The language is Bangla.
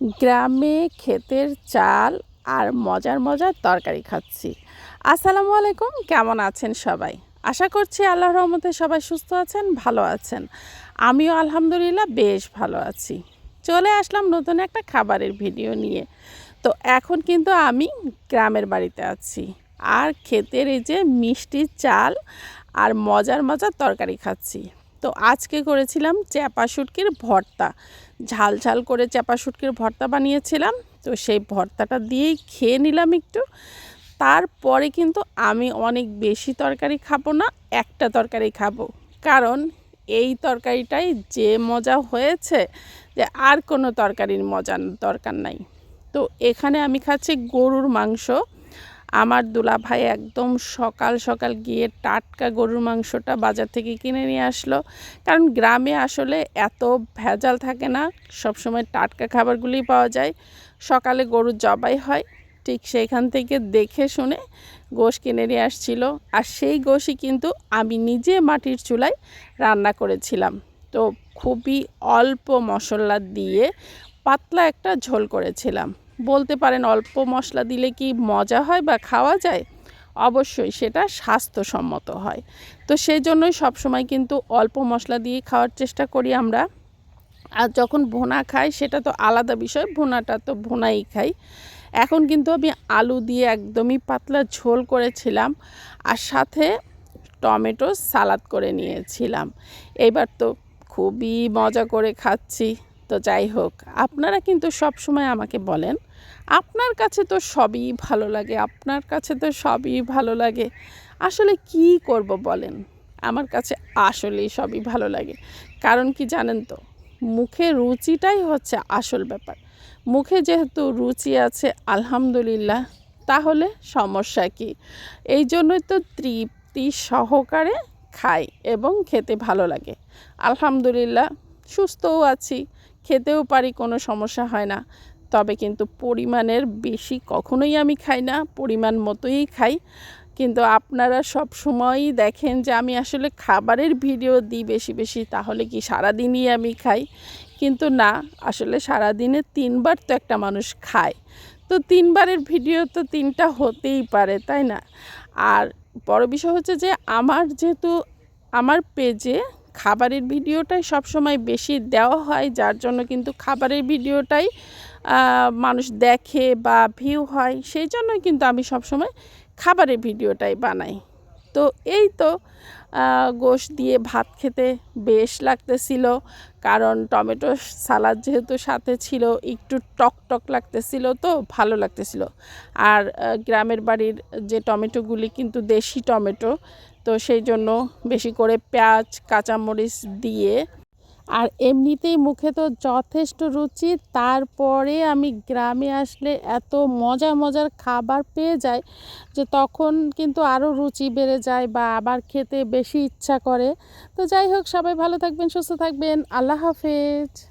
গ্রামে ক্ষেতের চাল আর মজার মজার তরকারি খাচ্ছি। আসসালামু আলাইকুম, কেমন আছেন সবাই? আশা করছি আল্লাহ রহমতে সবাই সুস্থ আছেন, ভালো আছেন। আমিও আলহামদুলিল্লাহ বেশ ভালো আছি। চলে আসলাম নতুন একটা খাবারের ভিডিও নিয়ে। তো এখন কিন্তু আমি গ্রামের বাড়িতে আছি। আর ক্ষেতের এই যে মিষ্টি চাল আর মজার মজার তরকারি খাচ্ছি। তো আজকে করেছিলাম চ্যাপা শুটকির ভর্তা। ঝাল ঝাল করে চ্যাপা শুটকির ভর্তা বানিয়েছিলাম, তো সেই ভর্তাটা দিয়েই খেয়ে নিলাম একটু। তারপরে কিন্তু আমি অনেক বেশি তরকারি খাব না, একটা তরকারি খাব। কারণ এই তরকারিটাই যে মজা হয়েছে যে আর কোনো তরকারির মজা দরকার নাই। তো এখানে আমি খাচ্ছি গরুর মাংস। আমার দুলা ভাই একদম সকাল সকাল গিয়ে টাটকা গরুর মাংসটা বাজার থেকে কিনে নিয়ে আসলো। কারণ গ্রামে আসলে এত ভেজাল থাকে না, সবসময় টাটকা খাবারগুলি পাওয়া যায়। সকালে গরুর জবাই হয়, ঠিক সেইখান থেকে দেখে শুনে গোশ কিনে নিয়ে আসছিল। আর সেই গোশই কিন্তু আমি নিজে মাটির চুলায় রান্না করেছিলাম। তো খুবই অল্প মশলা দিয়ে পাতলা একটা ঝোল করেছিলাম। বলতে পারেন অল্প মশলা দিলে কি মজা হয় বা খাওয়া যায়? অবশ্যই সেটা স্বাস্থ্যসম্মত হয়। তো সেই জন্যই সবসময় কিন্তু অল্প মশলা দিয়ে খাওয়ার চেষ্টা করি আমরা। আর যখন ভুনা খাই, সেটা তো আলাদা বিষয়, ভুনাটা তো ভুনাই খাই। এখন কিন্তু আমি আলু দিয়ে একদমই পাতলা ঝোল করেছিলাম আর সাথে টমেটো সালাদ করে নিয়েছিলাম। এবার তো খুবই মজা করে খাচ্ছি। তো যাই হোক, আপনারা কিন্তু সব সময় আমাকে বলেন, আপনার কাছে তো সবই ভালো লাগে, আপনার কাছে তো সবই ভালো লাগে, আসলে কি করব বলেন? আমার কাছে আসলেই সবই ভালো লাগে, কারণ কি জানেন তো, মুখে রুচিটাই হচ্ছে আসল ব্যাপার, মুখে যেহেতু রুচি আছে, আলহামদুলিল্লাহ, তাহলে সমস্যা কি? এই জন্যই তো তৃপ্তি সহকারে খাই এবং খেতে ভালো লাগে, আলহামদুলিল্লাহ, সুস্থও আছি খেতেও পারি, কোনো সমস্যা হয় না। তবে কিন্তু পরিমাণের বেশি কখনোই আমি খাই না, পরিমাণ মতোই খাই। কিন্তু আপনারা সব সময়ই দেখেন যে আমি আসলে খাবারের ভিডিও দিই বেশি বেশি, তাহলে কি সারাদিনই আমি খাই? কিন্তু না, আসলে সারাদিনে তিনবার তো একটা মানুষ খায়। তো তিনবারের ভিডিও তো তিনটা হতেই পারে, তাই না? আর বড় বিষয় হচ্ছে যে আমার যেহেতু, আমার পেজে খাবারের ভিডিওটাই সবসময় বেশি দেওয়া হয়, যার জন্য কিন্তু খাবারের ভিডিওটাই মানুষ দেখে বা ভিউ হয়, সেই জন্যই কিন্তু আমি সবসময় খাবারের ভিডিওটাই বানাই। তো এই তো গোশ দিয়ে ভাত খেতে বেশ লাগতেছিল। কারণ টমেটো সালাদ যেহেতু সাথে ছিল, একটু টক টক লাগতেছিল তো ভালো লাগতেছিল। আর গ্রামের বাড়ির যে টমেটোগুলি কিন্তু দেশি টমেটো, তো সেই জন্য বেশি করে পেঁয়াজ, কাঁচামরিচ দিয়ে আর এমনিতেই মুখে তো যথেষ্ট রুচি। তারপরে আমি গ্রামে আসলে এত মজার মজার খাবার পেয়ে যাই যে তখন কিন্তু আরও রুচি বেড়ে যায় বা আবার খেতে বেশি ইচ্ছা করে। তো যাই হোক, সবাই ভালো থাকবেন, সুস্থ থাকবেন। আল্লাহ হাফেজ।